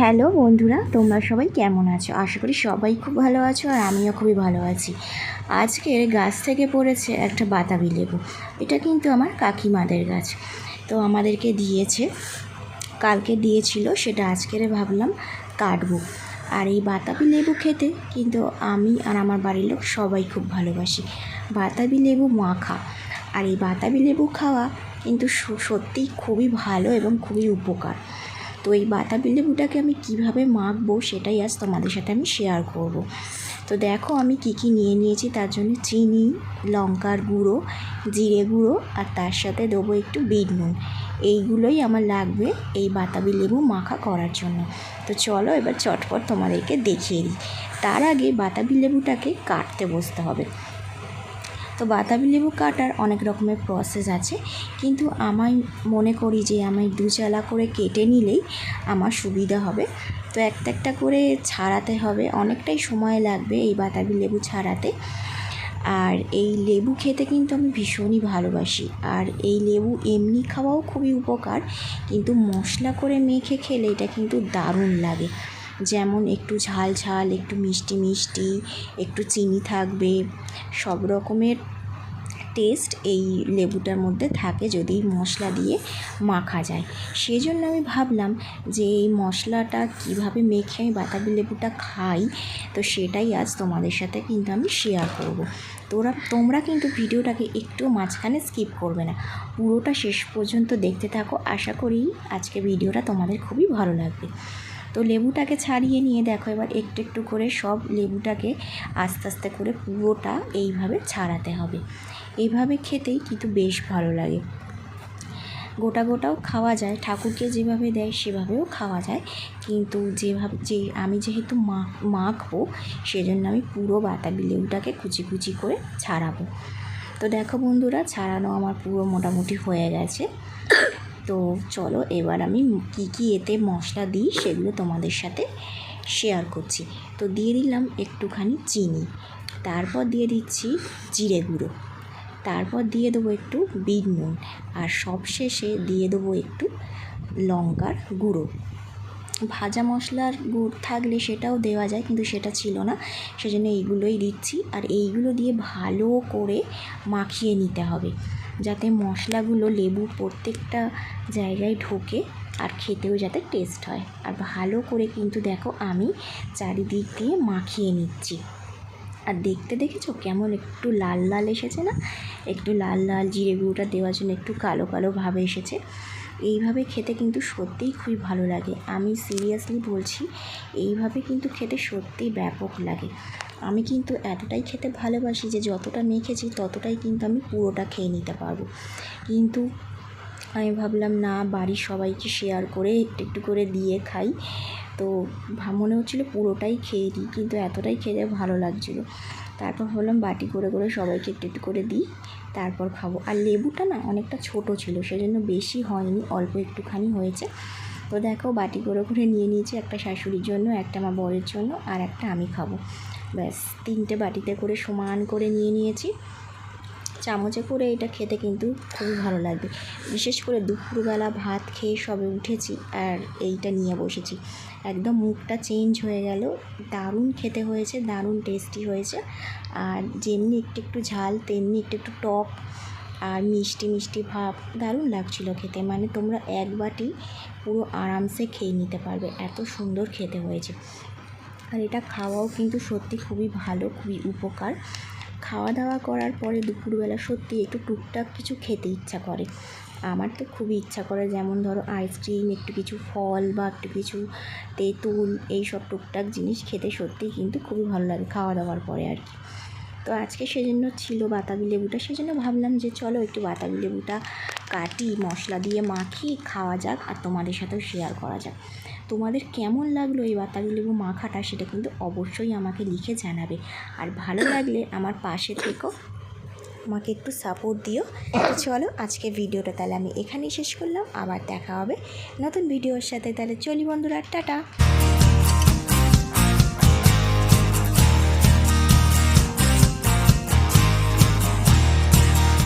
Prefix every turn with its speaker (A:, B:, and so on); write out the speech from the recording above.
A: Hello বন্ধুরা, তোমরা সবাই কেমন আছো? আশা করি সবাই খুব ভালো আছো আর আমিও খুবই ভালো আছি। আজকের গাছ থেকে পড়েছে একটা বাতাবি লেবু। এটা কিন্তু আমার কাকিমাদের গাছ। তো আমাদেরকে দিয়েছে, কালকে দিয়েছিল, সেটা আজকের ভাবলাম কাটবো। আর এই বাতাবি লেবু খেতে কিন্তু আমি আর আমার বাড়ির লোক সবাই খুব ভালোবাসি। বাতাবি লেবু মাখা। আর এই বাতাবি লেবু খাওয়া কিন্তু সত্যিই খুবই ভালো এবং খুবই উপকার। তো এই বাতাবি লেবুটাকে আমি কীভাবে মাখবো সেটাই আজ তোমাদের সাথে আমি শেয়ার করব। তো দেখো আমি কি কি নিয়ে নিয়েছি, তার জন্য চিনি, লঙ্কার গুঁড়ো, জিরে গুঁড়ো আর তার সাথে দেবো একটু বিট নুন। এইগুলোই আমার লাগবে এই বাতাবি লেবু মাখা করার জন্য। তো চলো এবার চটপট তোমাদেরকে দেখিয়ে দিই। তার আগে বাতাবি লেবুটাকে কাটতে বসতে হবে। তো বাতাবি লেবু কাটার অনেক রকমের প্রসেস আছে। কিন্তু আমি মনে করি যে আমি দু চালা করে কেটে নিলেই আমার সুবিধা হবে। তো একটা একটা করে ছাড়াতে হবে, অনেকটাই সময় লাগবে এই বাতাবি লেবু ছাড়াতে। আর এই লেবু খেতে কিন্তু আমি ভীষণই ভালোবাসি। আর এই লেবু এমনি খাওয়াও খুবই উপকার, কিন্তু মশলা করে মেখে খেলে এটা কিন্তু দারুণ লাগে। যেমন একটু ঝাল ঝাল, একটু মিষ্টি মিষ্টি, একটু চিনি থাকবে, সব রকমের টেস্ট এই লেবুটার মধ্যে থাকে যদি মশলা দিয়ে মাখা যায়। সেই জন্য আমি ভাবলাম যে এই মশলাটা কীভাবে মেখে আমি বাতাবি লেবুটা খাই, তো সেটাই আজ তোমাদের সাথে কিন্তু আমি শেয়ার করব। তোরা, তোমরা কিন্তু ভিডিওটাকে একটু মাঝখানে স্কিপ করবে না। পুরোটা শেষ পর্যন্ত দেখতে থাকো। আশা করি আজকে ভিডিওটা তোমাদের খুবই ভালো লাগবে। তো লেবুটাকে ছাড়িয়ে নিয়ে দেখো এবার একটু একটু করে সব লেবুটাকে আস্তে আস্তে করে পুরোটা এইভাবে ছাড়াতে হবে। এইভাবে খেতেই কিন্তু বেশ ভালো লাগে। গোটা গোটাও খাওয়া যায়, ঠাকুরকে যেভাবে দেয় সেভাবেও খাওয়া যায়। কিন্তু যেভাবে যে আমি যেহেতু মা, মাখবো, সেজন্য আমি পুরো বাতাবি লেবুটাকে কুচি কুচি করে ছাড়াবো। তো দেখো বন্ধুরা, ছাড়ানো আমার পুরো মোটামুটি হয়ে গেছে। তো চলো এবার আমি কী কী এতে মশলা দিই সেগুলো তোমাদের সাথে শেয়ার করছি। তো দিয়ে দিলাম একটুখানি চিনি, তারপর দিয়ে দিচ্ছি জিরে গুঁড়ো। তারপর দিয়ে দেবো একটু বিট নুন আর সবশেষে দিয়ে দেবো একটু লঙ্কার গুঁড়ো। ভাজা মশলার গুড় থাকলে সেটাও দেওয়া যায় কিন্তু সেটা ছিল না। সেজন্য এইগুলোই দিচ্ছি আর এইগুলো দিয়ে ভালো করে মাখিয়ে নিতে হবে যাতে মশলাগুলো লেবু প্রত্যেকটা জায়গায় ঢোকে আর খেতেও যাতে টেস্ট হয়। আর ভালো করে কিন্তু দেখো আমি চারিদিক দিয়ে মাখিয়ে নিচ্ছি। আর দেখতে দেখেছ? কেমন একটু লাল লাল এসেছে না? একটু লাল লাল জিরে গুঁড়োটা দেওয়ার জন্য একটু কালো কালো ভাবে এসেছে। এইভাবে খেতে কিন্তু সত্যিই খুবই ভালো লাগে। আমি সিরিয়াসলি বলছি, এইভাবে কিন্তু খেতে সত্যিই ব্যাপক লাগে। আমি কিন্তু এতটাই খেতে ভালোবাসি যে যতটা মেখেছি ততটাই কিন্তু আমি পুরোটা খেয়ে নিতে পারব। কিন্তু আমি ভাবলাম, না, বাড়ির সবাইকে শেয়ার করে একটু একটু করে দিয়ে খাই। তো মনে হচ্ছিল পুরোটাই খেয়ে দিই, কিন্তু এতটাই খেতে ভালো লাগছিল। তারপর ভাবলাম বাটি করে করে সবাইকে একটু একটু করে দিই, তারপর খাব। আর লেবুটা না অনেকটা ছোট ছিল, সেজন্য বেশি হয়নি, অল্প একটুখানি হয়েছে। তো দেখো বাটি করে করে নিয়ে নিয়েছি একটা শাশুড়ির জন্য, একটা আমার বরের জন্য, আর একটা আমি খাব। ব্যাস, তিনটে বাটিতে করে সমান করে নিয়ে নিয়েছি। চামচে করে এটা খেতে কিন্তু খুবই ভালো লাগবে। বিশেষ করে দুপুরবেলা ভাত খেয়ে সবে উঠেছি আর এইটা নিয়ে বসেছি। একদম মুখটা চেঞ্জ হয়ে গেল। দারুণ খেতে হয়েছে, দারুণ টেস্টি হয়েছে। আর যেমনি একটু একটু ঝাল, তেমনি একটু একটু টক আর মিষ্টি মিষ্টি ভাব, দারুণ লাগছিল খেতে। মানে তোমরা এক বাটি পুরো আরামসে খেয়ে নিতে পারবে। এত সুন্দর খেতে হয়েছে। আর এটা খাওয়াও কিন্তু সত্যি খুবই ভালো, খুবই উপকার। খাওয়া দাওয়া করার পরে দুপুরবেলা সত্যি একটু টুকটাক কিছু খেতে ইচ্ছা করে। আমার তো খুবই ইচ্ছা করে যেমন ধরো আইসক্রিম একটু কিছু ফল বা একটু কিছু তেঁতুল এই সব টুকটাক জিনিস খেতে সত্যি কিন্তু খুবই ভালো লাগে খাওয়া দাওয়ার পরে আর কি। তো আজকে সেজন্য ছিল বাতাবি লেবুটা, সেজন্য ভাবলাম যে চলো একটু বাতাবি লেবুটা কাটি, মশলা দিয়ে মাখি খাওয়া যাক আর তোমাদের সাথেও শেয়ার করা যাক। তোমাদের কেমন লাগল এই বাতাবি লেবু মাখাটা সেটা কিন্তু অবশ্যই আমাকে লিখে জানাবে। আর ভালো লাগলে আমার পাশে থেকো আমাকে একটু সাপোর্ট দিও। তো চলো আজকে ভিডিওটা তাহলে আমি এখানেই শেষ করলাম। আবার দেখা হবে নতুন ভিডিওর সাথে। তাহলে চলি বন্ধুরা, টাটা।